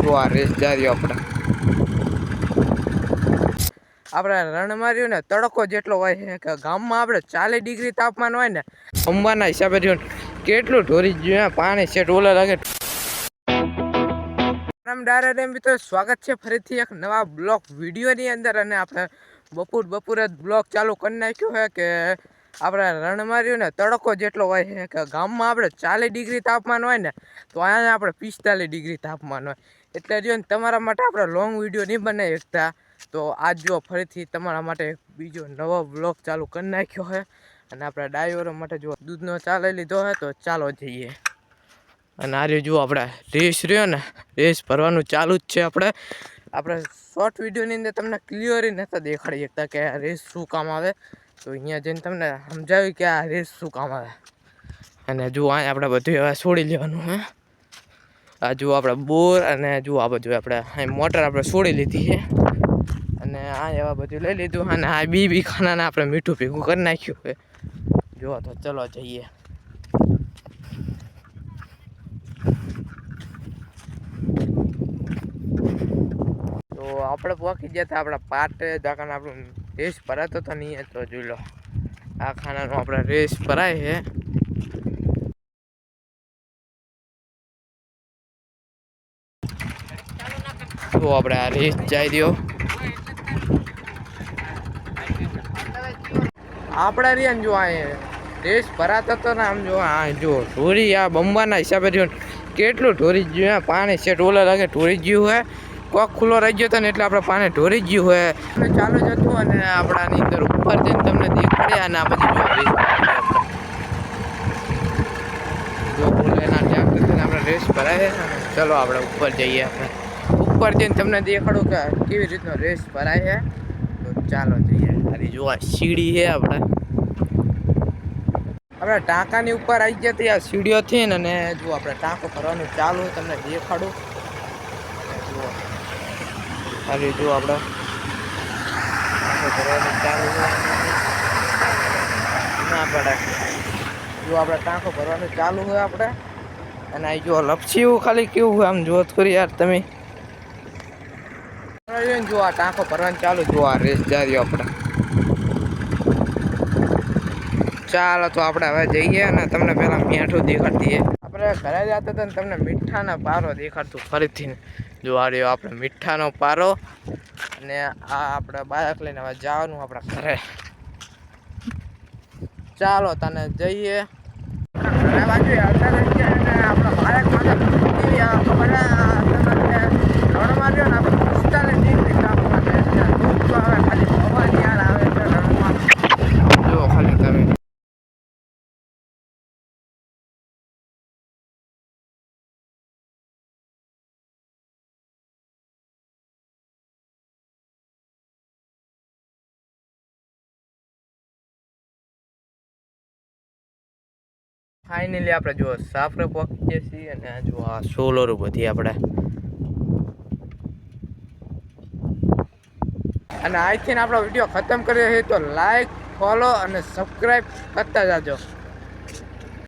જો આ આપણે. આપણે ને, તડકો જેટલો હોય છે કે ગામમાં આપણે ચાલીસ ડિગ્રી તાપમાન હોય ને, અંબાના હિસાબે કેટલું ઢોરી ગયું પાણી છે ટોલા લાગે. સ્વાગત છે ફરીથી એક નવા બ્લોક વિડીયોની અંદર અને આપણે બપોર બપોરે બ્લોક ચાલુ કરી નાખ્યો છે કે આપણે રણમાર્યું ને તડકો જેટલો હોય કે ગામમાં આપણે ચાલીસ ડિગ્રી તાપમાન હોય ને, તો અહીંયા આપણે પિસ્તાલીસ ડિગ્રી તાપમાન હોય. એટલે જો ને તમારા માટે આપણે લોંગ વીડિયો નહીં બનાવી શકતા, તો આજ જો ફરીથી તમારા માટે બીજો નવો બ્લોગ ચાલુ કરી નાખ્યો છે. અને આપણા ડાઈવરો માટે જો દૂધનો ચાલી લીધો હોય તો ચાલો જઈએ. અને આ રહ્યું જુઓ આપણે રેસ રહ્યો ને, રેસ ભરવાનું ચાલુ જ છે આપણે આપણે શોર્ટ વિડીયોની અંદર તમને ક્લિયર નહોતા દેખાડી શકતા કે રેસ શું કામ આવે. તો અહીંયા જઈને તમને સમજાવ્યું કે આ રેસ શું કામ આવે. અને જુઓ, અહીંયા આપણે બધું હવે છોડી લેવાનું, હે? આ જુઓ આપણે બોર અને જુઓ આ બધું આપણે, અહીં મોટર આપણે છોડી લીધી છે. અને આ એવા બધું લઈ લીધું અને આ બી બી ખાનાને આપણે મીઠું ભેગું કરી નાખ્યું છે. જુઓ તો ચલો જઈએ. તો આપણે પહોંચી ગયા હતા આપણા પાટે દાકાને આપણું રેસ ભરાતો તો નહીં તો જોઈ લો આ ખાનાનો આપણે રેસ ભરાય છે. તો આપણે આ રેસ જાય દો આપણા રહ્યા જો આ રેસ ભરાતો તો ને આમ જો આ જો ઢોરી આ બંબાના હિસાબે જો કેટલું ઢોરી ગયું પાણી છે ટોલા લાગે ઢોરી ગયું હે. કોક ખુલ્લો રહી ગયો હતો ને એટલે આપણે પાણી ઢોરી ગયું હોય. એટલે ચાલુ જ હતું અને આપણાની અંદર ઉપર જઈને તમને દેખાડે અને આ બધી આપણે રેસ ભરાય. ચલો આપણે ઉપર જઈએ ઉપર જઈને તમને દેખાડું કે કેવી રીતનો રેસ ભરાય છે. તો ચાલો જઈએ. ખાલી જોવા સીડી છે આપણે. આપણે ટાંકાની ઉપર આવી ગયા હતી આ સીડીઓથી ને, અને જો આપણે ટાંકો ભરવાનું ચાલુ, તમને દેખાડું. ખાલી જો આપણે. ના પડે. જો આપણે ટાંકો ભરવાનું ચાલુ હોય આપણે. અને આ જો લપસીવું ખાલી કેવું હોય આમ જો થોડી યાર તમે. જો આ ટાંકો ભરવાનું ચાલુ જો આ રેસ જારી આપણે. ચાલો તો આપણે હવે જઈએ અને તમને પહેલાં મીઠું દેખાડતી આપણે ઘરે જતા હતા ને તમને મીઠાના પારો દેખાડતું ફરીથી ને. જો આ રહ્યો આપણે મીઠાનો પારો અને આ આપણે બાળક લઈને હવે જવાનું આપણા ઘરે ચાલો તને જઈએ ઘરે આપણા બાળક માટે કેવી આ ખબર હે? આ તમને રણમાં રહ્યો ને આપણે પિસ્તાલીસ ડિગ્રી તાપમાન છે. ત્યાં ધૂપ તો આવે ખાલી હવા યાર આવે છે રણમાં જો ખાલી તમે ફાઇનલી આપણે જો સાફરે પહોંચીએ છીએ અને જો આ સોલર બધી આપણે. અને આજથી આપણો વીડિયો ખતમ કર્યો છે તો લાઈક ફોલો અને સબસ્ક્રાઈબ કરતા જાજો.